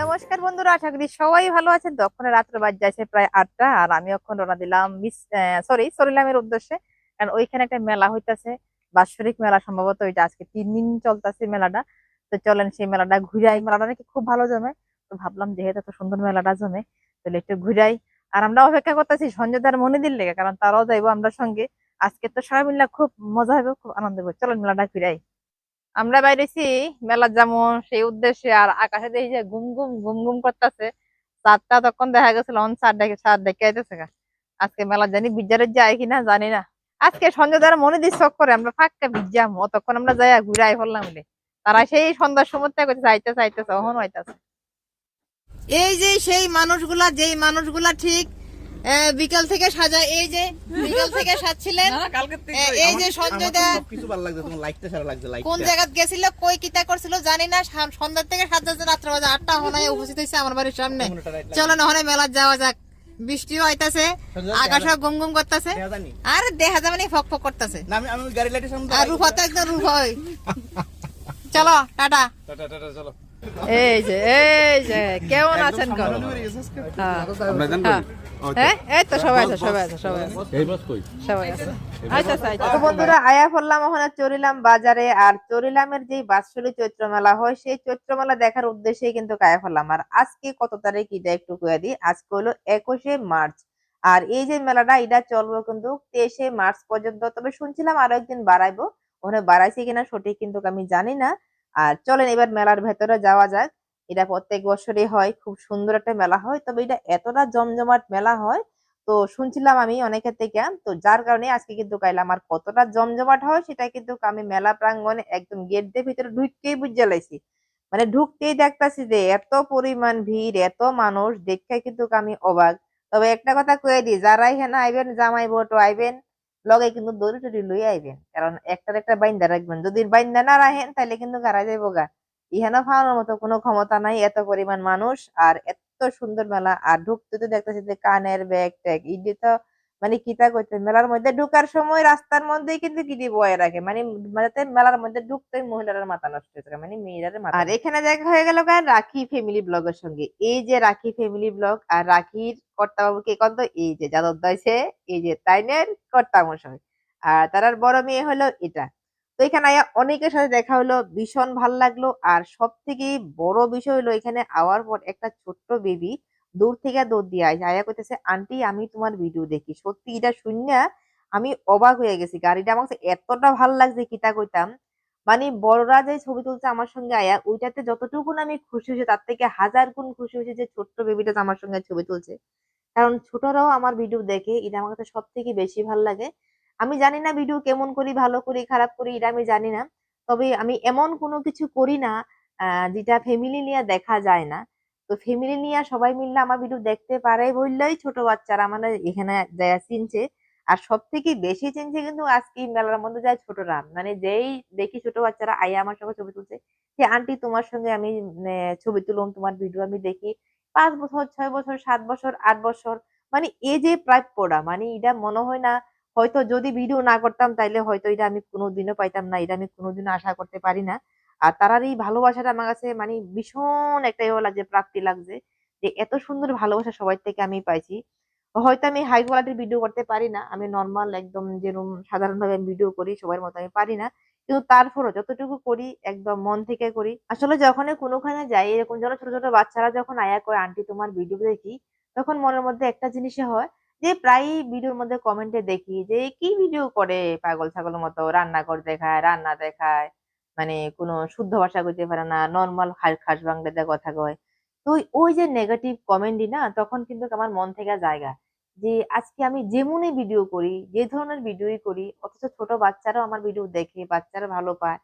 নমস্কার বন্ধুরা, আশা করি সবাই ভালো আছেন। তখন রাত্র বাজ যাচ্ছে প্রায় আটটা, আর আমি এখন রওনা দিলাম মিস সরি সরিলামের উদ্দেশ্যে। কারণ ওইখানে একটা মেলা হইতাছে, বাৎসরিক মেলা সম্ভবত, ওইটা আজকে তিন দিন চলতেছে মেলাটা। তো চলেন সেই মেলাটা ঘুরাই। মেলাটা নাকি খুব ভালো জমে। তো ভাবলাম যেহেতু এত সুন্দর মেলাটা জমে, তাহলে একটু ঘুরাই। আর আমরা অপেক্ষা করতেছি মনে দিল লেগে, কারণ তারাও যাইবো আমরা সঙ্গে। আজকে তো সবাই মিলে খুব মজা হবে, খুব আনন্দ হবে। চলেন মেলাটা ঘুরাই। আমরা বাইরেছি, মেলা যেমন সেই উদ্দেশ্যে, আর আকাশে দেখি যে গুম গুম করতেছে। চারটা তখন দেখা গেছিল, অন চার ডেকে চার ডেকে আইতেছে। আজকে মেলা জানি বিজারে যায় কিনা জানি না। আজকে সন্ধ্যা দ্বারা মনে দিস করে আমরা ফাঁকটা ভিজাম অতক্ষণ আমরা যাই ঘুরাই ফেললাম বলে তারা সেই সন্ধ্যার সময় থেকে যাইতে চাইতেছে অহন হইতাছে এই যে সেই মানুষগুলা, যেই মানুষগুলা ঠিক বিকাল থেকে সাজা এই যে বিকাল থেকে সাজছিলেন। এই যে সঞ্জয় দা। কিছু ভালো লাগছে তোমার লাইটটা সারা লাগছে কোন লাইটটা জায়গায় গেছিল কই কিতা করছিল জানি না। সা- সন্ধ্যার থেকে সাত বাজে রাত্র বাজে আটটা হনায় উপস্থিত হইছে আমার বাড়ির সামনে। চলো না হনে মেলা যাওয়া যাক। বৃষ্টিও আইতাছে আকাশও গুম গুম করতেছে। আর দেখা যাবে না ফক ফক করতেছে। না আমি আমি গাড়ি লাইটের সামনে আর রূপা তো একদম রূপ হয় চলো টাটা। টাটা টাটা চলো। এই যে এই যে কেমন আছেন কোন এই তো সবাই আছে সবাই আছে সবাই আছে। সবাই আছে। আচ্ছা বন্ধুরা আয়া পড়লাম ওখানে চরিলাম বাজারে আর চরিলামের যে বাৎসরিক চৈত্র মেলা হয় সেই চৈত্র মেলা দেখার উদ্দেশ্যে কিন্তু আয়া পড়লাম আর আজকে কত তারিখ এটা একটু কয়ে দিই। আজকে হলো একুশে মার্চ। আর এই যে মেলাটা এটা চলবে কিন্তু তেইশে মার্চ পর্যন্ত। তবে শুনছিলাম আরও একদিন বাড়াইবো। ওখানে বাড়াইছে কিনা সঠিক কিন্তু আমি জানি না। আর চলেন এবার মেলার ভেতরে যাওয়া যাক। এটা প্রত্যেক বছরই হয়, খুব সুন্দর একটা মেলা হয়, তবে এটা এতটা জমজমাট মেলা হয়, তো শুনছিলাম আমি অনেকের থেকে, তো যার কারণে আজকে কিন্তু কাইলাম আর কতটা জমজমাট হয় সেটা কিন্তু আমি মেলা প্রাঙ্গণে একদম গেট দিয়ে ভিতরে ঢুকতেই বুঝে লাইছি। মানে ঢুকতেই দেখতাছি যে এত পরিমাণ ভিড়, এত মানুষ, দেখে কিন্তু আমি অবাক। তবে একটা কথা কয়ে দিই যারা এখানে আইবেন, জামাই বটো আইবেন। লগে কিন্তু দড়ি টড়ি লই আইবেন। কারণ একটার একটা বাইন্দা রাখবেন। যদি বাইন্দা না রাখেন তাহলে কিন্তু গাড়া যাইবো গা। ইহানো খাওয়ানোর মতো কোনো ক্ষমতা নাই, এত পরিমাণ মানুষ। আর এত সুন্দর মেলা। আর ঢুকতে তো দেখতেছি যে কানের ব্যাগ ট্যাগ ইডি তো মানে কিতা করতে মেলার মধ্যে ঢুকার সময় রাস্তার মধ্যেই কিন্তু কিদি বয়ে রাখে মানে মানে মেলার মধ্যে ঢুকতে মহিলার মাথা নষ্ট হয়ে থাকে মানে মেয়েরার মাথা আর এখানে দেখা হয়ে গেল গান রাখি ফ্যামিলি ব্লগের সঙ্গে। এই যে রাখি ফ্যামিলি ব্লগ আর রাখির কর্তা বাবু কে কত এই যে যাদব দয়সে এই যে তাইনের কর্তা মশাই আর তার বড় মেয়ে হলো এটা। তো এখানে আয়া অনেকের সাথে দেখা হলো ভীষণ ভালো লাগল। আর সব থেকে বড় বিষয় হলো এখানে আওয়ার পর একটা ছোট্ট বেবি দূর থেকে দৌড় দিয়ে আসে আয়া কইতেছে, আন্টি, আমি তোমার ভিডিও দেখি। সত্যি এটা শুনিয়া আমি অবাক হয়ে গেছি। গাড়িটা আমার এতটা ভালো লাগছে কিতা কইতাম। মানে বড়রা যে ছবি তুলছে আমার সঙ্গে আয়া, ওইটাতে যতটুকু আমি খুশি হয়েছে, তার থেকে হাজার গুণ খুশি হয়েছে যে ছোট্ট বেবিটা আমার সঙ্গে ছবি তুলছে। কারণ ছোটরাও আমার ভিডিও দেখে, এটা আমার কাছে সব থেকে বেশি ভালো লাগে। আমি জানি না ভিডিও কেমন করি, ভালো করি, খারাপ করি, এটা আমি জানি না। তবে আমি এমন কোনো কিছু করি না যেটা ফ্যামিলি নিয়ে দেখা যায় না। তো ফ্যামিলি নিয়ে সবাই মিললে আমার ভিডিও দেখতে পারে বললেই ছোট বাচ্চারা আমাদের এখানে যায় চিনছে। আর সব থেকে বেশি চিনছে কিন্তু আজকে মেলার মধ্যে যায় ছোটরা মানে যেই দেখি ছোট বাচ্চারা আইয়া আমার সঙ্গে ছবি তুলছে, যে আন্টি, তোমার সঙ্গে আমি ছবি তুললাম তোমার ভিডিও আমি দেখি পাঁচ বছর, ছয় বছর, সাত বছর, আট বছর। মানে এই যে প্রাপ্যটা মানে এটা মনে হয় না, হয়তো যদি ভিডিও না করতাম তাইলে হয়তো এটা আমি কোনোদিনও পাইতাম না, এটা আমি কোনোদিনও আশা করতে পারি না। আর তারার এই ভালোবাসাটা আমার কাছে মানে ভীষণ একটা ইয়ে লাগছে, প্রাপ্তি লাগছে যে এত সুন্দর ভালোবাসা সবাই থেকে আমি পাইছি। হয়তো আমি হাই কোয়ালিটির ভিডিও করতে পারি না, আমি নর্মাল একদম যেরকম সাধারণভাবে ভিডিও করি সবার মতো আমি পারি না। কিন্তু তারপরও যতটুকু করি একদম মন থেকে করি। আসলে যখন কোনোখানে যাই, এরকম যেন ছোট ছোট বাচ্চারা যখন আয়া করে, আন্টি তোমার ভিডিও দেখি, তখন মনের মধ্যে একটা জিনিসই হয় যে প্রায় ভিডিওর মধ্যে কমেন্টে দেখি যে, কি ভিডিও করে পাগল ছাগলের মতো? রান্না করে দেখায়, রান্না দেখায়। মানে কোনো শুদ্ধ ভাষা কইতে পারে না নর্মাল খাস বাংলাতে কথা কয়। তো ওই- যে নেগেটিভ কমেন্টই না, তখন কিন্তু আমার মন থেকে জায়গা যে আজকে আমি যেমনই ভিডিও করি, যে ধরনের ভিডিওই করি, অথচ ছোট বাচ্চারাও আমার ভিডিও দেখে, বাচ্চারা ভালো পায়।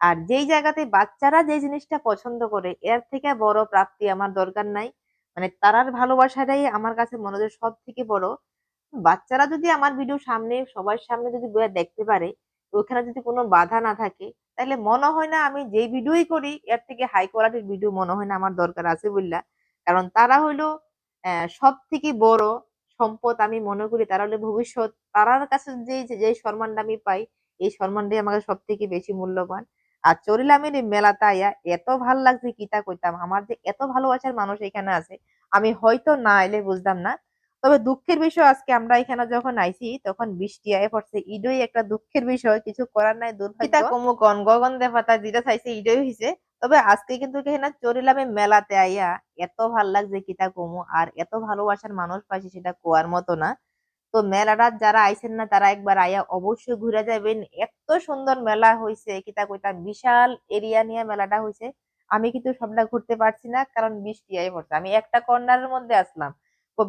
আর যেই জায়গাতে বাচ্চারা যে জিনিসটা পছন্দ করে, এর থেকে বড় প্রাপ্তি আমার দরকার নাই। মানে তারার ভালোবাসাটাই আমার কাছে মনে হয় সব থেকে বড়। বাচ্চারা যদি আমার ভিডিও সামনে, সবার সামনে যদি দেখতে পারে, ওখানে যদি কোনো বাধা না থাকে তাহলে মনে হয় না আমি যেই ভিডিওই করি, এর থেকে হাই কোয়ালিটির ভিডিও মনে হয় না আমার দরকার আছে বললা কারণ তারা হইল সব থেকে বড় সম্পদ আমি মনে করি তারা হলো ভবিষ্যৎ। তারার কাছে যে যে সম্মানটা আমি পাই, এই সম্মানটাই আমাকে সব থেকে বেশি মূল্যবান। আর চরিলামের এই মেলাতে আইয়া এত ভালো লাগছে কিতা কইতাম। আমার যে এত ভালোবাসার মানুষ এখানে আছে, আমি হয়তো না এলে বুঝতাম না। তবে দুঃখের বিষয়, আজকে আমরা এখানে যখন আইছি, তখন বৃষ্টি আয় পড়ছে। ইডই একটা দুঃখের বিষয়, কিছু করার নাই, দুর্ভাগ্য। কমু কন গগন দেবতা যেটা চাইছে, ইডই হইছে। তবে আজকে কিন্তু চরিলামে মেলাতে আইয়া এত ভালো লাগছে কিতা কমু, আর এত ভালোবাসার মানুষ পাইছি সেটা কোয়ার মতো না। তো মেলাটা যারা আইছেন না, তারা একবার আইয়া অবশ্যই ঘুরে যাবেন এত সুন্দর মেলা হইছে কিতা কইতাম, বিশাল এরিয়া নিয়ে মেলাটা হইছে। আমি কিন্তু সবটা ঘুরতে পারছি না, কারণ বৃষ্টি আই পড়ছে। আমি একটা কর্নারের মধ্যে আসলাম।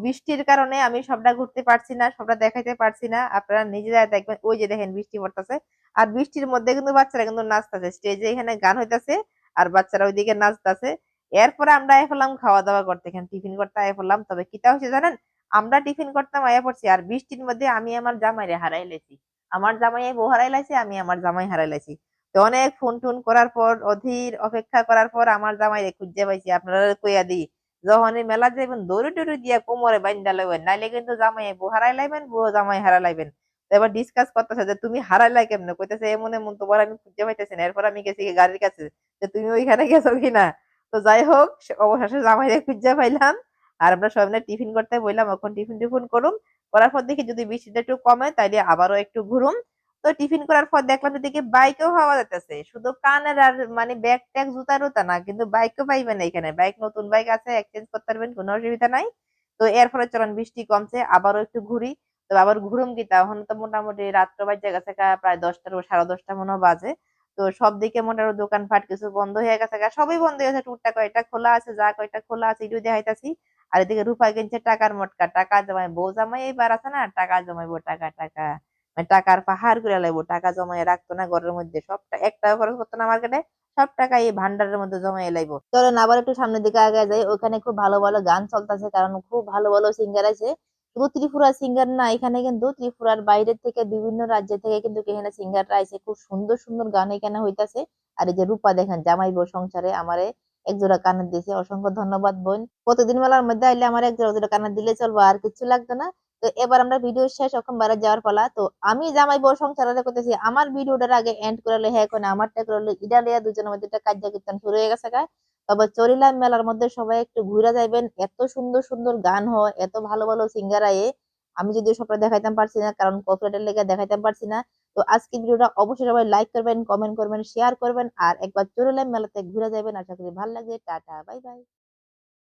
বৃষ্টির কারণে আমি সবটা ঘুরতে পারছি না, সবটা দেখাইতে পারছি না। আপনারা নিজেরা দেখবেন, ওই যে দেখেন বৃষ্টি পড়তেছে। আর বৃষ্টির মধ্যে কিন্তু বাচ্চারা কিন্তু নাচতেছে। স্টেজে এখানে গান হইতাছে আর বাচ্চারা ওইদিকে নাচতেছে। এরপরে আমরা আয় ফেললাম খাওয়া দাওয়া করতে। এখানে টিফিন করতে আয় ফেললাম তবে কিতা হচ্ছে জানেন? আমরা টিফিন করতাম, আয়া পড়ছি। আর বৃষ্টির মধ্যে আমি আমার জামাইরে হারাই লেছি আমার জামাই বউ হারাই লাইছে, আমি আমার জামাই হারাই লাইছি। তো অনেক ফোন টুন করার পর, অধীর অপেক্ষা করার পর আমার জামাইরে খুঁজে পাইছি। আপনারা কইয়া দিই যখন এই মেলা যাইবেন, দৌড়ে দৌড়ে দিয়া কোমরে বাইন্দা লইবেন, নাইলে কিন্তু জামাই বউ হারাই লাইবেন বউ জামাই হারাই লাইবেন এবার ডিসকাস করতেছে যে, তুমি হারাইলাই কেমনে? কইতেছে এমন এমন তোমার আমি খুঁজে পাইতেছি না, এরপর আমি গেছি গাড়ির কাছে, যে তুমি ওইখানে গেছো কিনা তো যাই হোক অবশেষে জামাইরে খুঁজে পাইলাম আর আমরা সবাই টিফিন করতে বললাম, এখন টিফিন টিফিন করুন। করার পর দেখি যদি বৃষ্টিটা একটু কমে, তাইলে আবারও একটু ঘুরুম। তো টিফিন করার পর দেখলাম এদিকে বাইকেও হওয়া যাইতেছে। শুধু কানের আর মানে ব্যাগ ট্যাগ জুতা টুতা না, কিন্তু বাইকও পাইবেন এখানে বাইক, নতুন বাইক আছে এক্সচেঞ্জ করতে পারবেন, কোনো অসুবিধা নাই। তো এর ফলে চলুন, বৃষ্টি কমছে, আবারও একটু ঘুরি। তো আবার ঘুরুম কি তখন তো মোটামুটি রাত্র বাজে গেছে প্রায় দশটার সাড়ে দশটা মনে বাজে। তো সব দিকে মোটামুটি দোকানপাট কিছু বন্ধ হয়ে গেছে সবই বন্ধ হয়ে গেছে, টুকটাক কয়টা খোলা আছে, যা কয়টা খোলা আছে এটু দেখাইতাছি। আর এদিকে রূপা কিনছে টাকার মটকা, টাকা জমাই বউ জামাই এইবার আছে না, টাকা জমাইবো, টাকা টাকা। মানে টাকার পাহাড় করে লাইবো, টাকা জমাই রাখতো না ঘরের মধ্যে, সবটা এক টাকা খরচ করতো না মার্কেটে সব টাকা এই ভান্ডারের মধ্যে জমাই লাইবো। চলেন আবার একটু সামনের দিকে আগে যাই, ওখানে খুব ভালো ভালো গান চলতেছে, কারণ খুব ভালো ভালো সিঙ্গার আছে। শুধু ত্রিপুরা সিঙ্গার না, এখানে কিন্তু ত্রিপুরার বাইরের থেকে বিভিন্ন রাজ্য থেকে কিন্তু এখানে সিঙ্গাররা আছে খুব সুন্দর সুন্দর গান এখানে হইতাছে। আর এই যে রূপা দেখেন জামাই বউ সংসারে আমারে এক জোড়া কানের দিয়েছে অসংখ্য ধন্যবাদ বোন। প্রতিদিন মেলার মধ্যে আইলে আমার এক জোড়া জোড়া কানের দিলে চলবো, আর কিছু লাগতো না। তো এবার আমরা ভিডিও শেষ, এখন বাইরে যাওয়ার পালা। তো আমি জামাই বউ সংসারে করতেছি। আমার ভিডিওটার আগে এন্ড করলে হ্যাঁ এখন আমারটা করলে ইডা লিয়া দুজনের মধ্যে একটা কার্য কীর্তন শুরু হয়ে গেছে গা। তবে চরিলাম মেলার মধ্যে সবাই একটু ঘুরে যাইবেন। এত সুন্দর সুন্দর গান হয়, এত ভালো ভালো সিঙ্গার আয়ে। আমি যদিও সবটা দেখাইতাম পারছি না, কারণ কপিরাইটের লেগে দেখাইতাম পারছি না। তো আজকে ভিডিওটা অবশ্যই সবাই লাইক করবেন কমেন্ট করবেন শেয়ার করবেন। আর একবার চরিলাম মেলাতে ঘুরে যাবেন আশা করি ভালো লাগবে। Tata bye bye